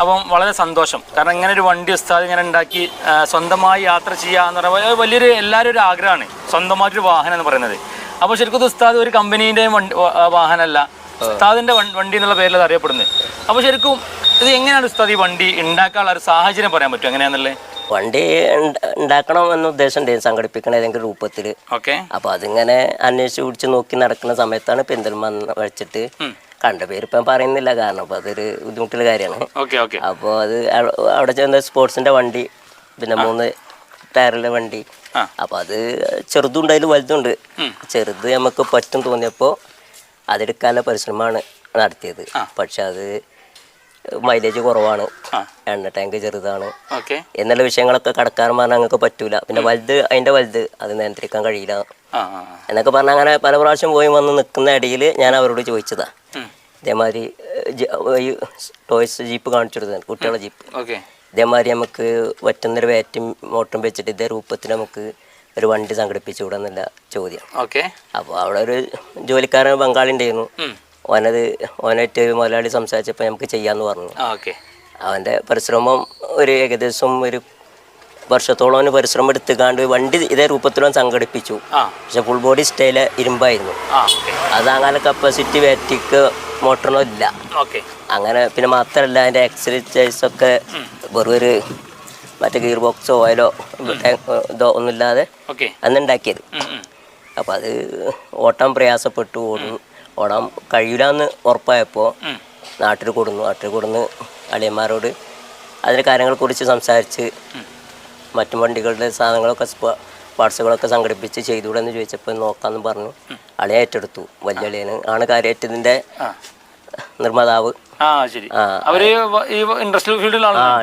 അപ്പം വളരെ സന്തോഷം. കാരണം ഇങ്ങനെ ഒരു വണ്ടി ഉസ്താദ് ഇങ്ങനെ ഉണ്ടാക്കി സ്വന്തമായി യാത്ര ചെയ്യുക എന്ന് പറയുമ്പോൾ വലിയൊരു എല്ലാവരും ഒരു ആഗ്രഹമാണ്. സ്വന്തമായിട്ടൊരു വാഹനം എന്ന് പറയുന്നത്. അപ്പോൾ ശരിക്കും ഉസ്താദ് ഒരു കമ്പനീന്റെയും വണ്ടി വാഹനമല്ല. ഉസ്താദിന്റെ വണ്ടി എന്നുള്ള പേരിൽ അത് അറിയപ്പെടുന്നത്. അപ്പോൾ ശരിക്കും ഇത് എങ്ങനെയാണ് ഉസ്താദ് ഈ വണ്ടി ഉണ്ടാക്കാനുള്ള ഒരു സാഹചര്യം പറയാൻ പറ്റും? എങ്ങനെയാണെന്നല്ലേ വണ്ടി ഉണ്ട- ഉണ്ടാക്കണം എന്ന ഉദ്ദേശം ഉണ്ടായിരുന്നു സംഘടിപ്പിക്കണ ഏതെങ്കിലും രൂപത്തിൽ ഓക്കെ. അപ്പോൾ അതിങ്ങനെ അന്വേഷിച്ച് പിടിച്ച് നോക്കി നടക്കുന്ന സമയത്താണ് പെന്തൽമ വെച്ചിട്ട് കണ്ട പേര് ഇപ്പം പറയുന്നില്ല കാരണം അപ്പോൾ അതൊരു ബുദ്ധിമുട്ടുള്ള കാര്യമാണ്. Okay okay. അപ്പോൾ അത് അവ- അവിടെ ചെന്ന സ്പോർട്സിന്റെ വണ്ടി പിന്നെ മൂന്ന് ടയറിലെ വണ്ടി. അപ്പോൾ അത് ചെറുതുണ്ട് അതിൽ വലുതുണ്ട്. ചെറുത് നമുക്ക് പറ്റും തോന്നിയപ്പോൾ അതെടുക്കാനുള്ള പരിശ്രമമാണ് നടത്തിയത്. പക്ഷെ അത് മൈലേജ് കുറവാണ്. എണ്ണ ടാങ്ക് ചെറുതാണ്. എന്നുള്ള വിഷയങ്ങളൊക്കെ കടക്കാരൻ പറഞ്ഞാൽ ഞങ്ങൾക്ക് പറ്റൂല. പിന്നെ വലുത് അതിന്റെ വലുത് അത് നിയന്ത്രിക്കാൻ കഴിയില്ല. എന്നൊക്കെ പറഞ്ഞാൽ അങ്ങനെ പല പ്രാവശ്യം പോയി വന്ന് നിൽക്കുന്ന ഇടയിൽ ഞാൻ അവരോട് ചോദിച്ചതാ. ഇതേമാതിരി ഈ ടോയ്സ് ജീപ്പ് കാണിച്ചു കൊടുത്തത് കുട്ടികളുടെ ജീപ്പ്. ഓക്കെ. ഇതേമാതിരി നമുക്ക് പറ്റുന്നൊരു വേറ്റും മോട്ടറും വെച്ചിട്ട് ഇതേ രൂപത്തിൽ നമുക്ക് ഒരു വണ്ടി സംഘടിപ്പിച്ചു വിടുന്നില്ല ചോദ്യം. ഓക്കെ. അപ്പോൾ അവിടെ ഒരു ജോലിക്കാരൻ ബംഗാളി ഉണ്ടായിരുന്നു. ഓനത് ഓനായിട്ട് മുതലാളി സംസാരിച്ചപ്പോൾ നമുക്ക് ചെയ്യാന്ന് പറഞ്ഞു. അവന്റെ പരിശ്രമം ഒരു ഏകദേശം ഒരു വർഷത്തോളം അവന് പരിശ്രമം എടുത്തുകാണ്ട് വണ്ടി ഇതേ രൂപത്തിലും സംഘടിപ്പിച്ചു. പക്ഷെ ഫുൾ ബോഡി സ്റ്റൈല ഇരുമ്പായിരുന്നു. ആ ഓക്കെ. അത് അങ്ങനെ കപ്പാസിറ്റി ബാറ്റിക്ക് മോട്ടറിനോ ഇല്ല. ഓക്കെ അങ്ങനെ പിന്നെ മാത്രമല്ല അതിന്റെ എക്സസൈസ് ഒക്കെ വെറും ഒരു മറ്റേ ഗിയർ ബോക്സോ ഓയിലോ ഇതോ ഒന്നുമില്ലാതെ ഓക്കെ അന്ന് ഉണ്ടാക്കിയത്. അപ്പോൾ അത് ഓട്ടാൻ പ്രയാസപ്പെട്ടു ഓടും. ഓടാൻ കഴിയില്ലെന്ന് ഉറപ്പായപ്പോൾ നാട്ടിൽ കൊടുന്നു. നാട്ടിൽ കൊടുന്ന് അളിയന്മാരോട് അതിന്റെ കാര്യങ്ങളെക്കുറിച്ച് സംസാരിച്ച് മറ്റു വണ്ടികളുടെ സാധനങ്ങളൊക്കെ പാർട്സുകളൊക്കെ സംഘടിപ്പിച്ച് ചെയ്തുകൂടെന്ന് ചോദിച്ചപ്പോൾ നോക്കാമെന്ന് പറഞ്ഞു. അളിയെ ഏറ്റെടുത്തു. വലിയ അളിയന് ആണ് കാര്യമായിട്ടതിന്റെ ഏറ്റതിന്റെ നിർമ്മാതാവ്. ആ ശരി. അവർ ഈ ഇൻഡസ്ട്രിയൽ ഫീൽഡിലാണ്? ആ